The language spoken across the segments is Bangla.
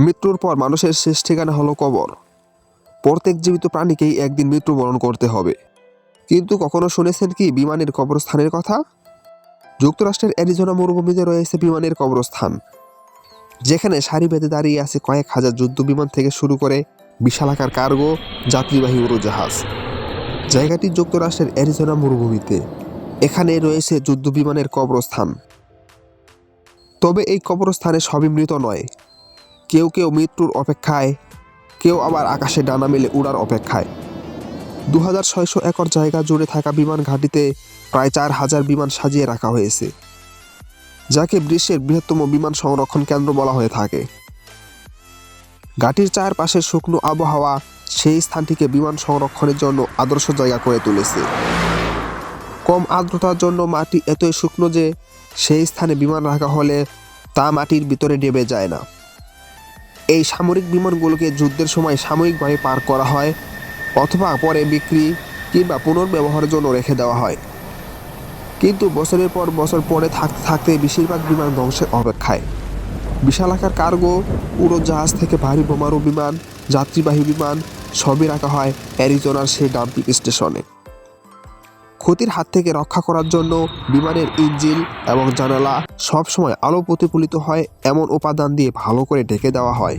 মৃত্যুর পর মানুষের শেষ ঠিকানা হলো কবর। প্রত্যেক জীবিত প্রাণীকেই একদিন মৃত্যুবরণ করতে হবে। কিন্তু কখনো শুনেছেন কি বিমানের কবরস্থানের কথা? যুক্তরাষ্ট্রের অ্যারিজোনা মরুভূমিতে রয়েছে বিমানের কবরস্থান। যেখানে সারি বেঁধে দাঁড়িয়ে আছে কয়েক হাজার যুদ্ধ বিমান থেকে শুরু করে বিশালাকার কার্গো, যাত্রীবাহী উড়োজাহাজ। জায়গাটি যুক্তরাষ্ট্রের অ্যারিজোনা মরুভূমিতে। এখানে রয়েছে যুদ্ধ বিমানের কবরস্থান। তবে এই কবরস্থানে সবই মৃত নয় কেউ কেউ মৃত্যুর অপেক্ষায়, কেউ আবার আকাশে ডানা মেলে উড়ার অপেক্ষায়। দু হাজার ছয়শো একর জায়গা জুড়ে থাকা বিমান ঘাঁটিতে প্রায় চার হাজার বিমান সাজিয়ে রাখা হয়েছে, যাকে বিশ্বের বৃহত্তম বিমান সংরক্ষণ কেন্দ্র বলা হয়ে থাকে। ঘাটির চারপাশের শুকনো আবহাওয়া সেই স্থানটিকে বিমান সংরক্ষণের জন্য আদর্শ জায়গা করে তুলেছে। কম আর্দ্রতার জন্য মাটি এতই শুকনো যে সেই স্থানে বিমান রাখা হলে তা মাটির ভিতরে ডেবে যায় না। এই সামরিক বিমানগুলোকে যুদ্ধের সময় সাময়িকভাবে পার করা হয় অথবা পরে বিক্রি কিংবা পুনর্ব্যবহারের জন্য রেখে দেওয়া হয়। কিন্তু বছরের পর বছর পরে থাকতে থাকতে বেশিরভাগ বিমান ধ্বংসের অপেক্ষায়। বিশালাকার কার্গো, উড়োজাহাজ থেকে ভারী বোমারু বিমান, যাত্রীবাহী বিমান সবই রাখা হয় অ্যারিজোনার সেই ডাম্পিং স্টেশনে। ক্ষতির হাত থেকে রক্ষা করার জন্য বিমানের ইঞ্জিন এবং জানালা সবসময় আলো প্রতিফলিত হয়, এমন উপাদান দিয়ে ভালো করে ঢেকে দেওয়া হয়।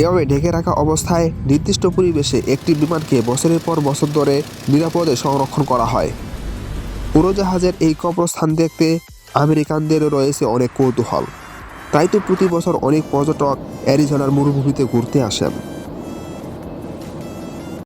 এভাবে ঢেকে রাখা অবস্থায় নির্দিষ্ট পরিবেশে একটি বিমানকে বছরের পর বছর ধরে নিরাপদে সংরক্ষণ করা হয়। উড়োজাহাজের এই কবরস্থান দেখতে আমেরিকানদেরও রয়েছে অনেক কৌতূহল। তাই তো প্রতি বছর অনেক পর্যটক অ্যারিজোনার মরুভূমিতে ঘুরতে আসেন।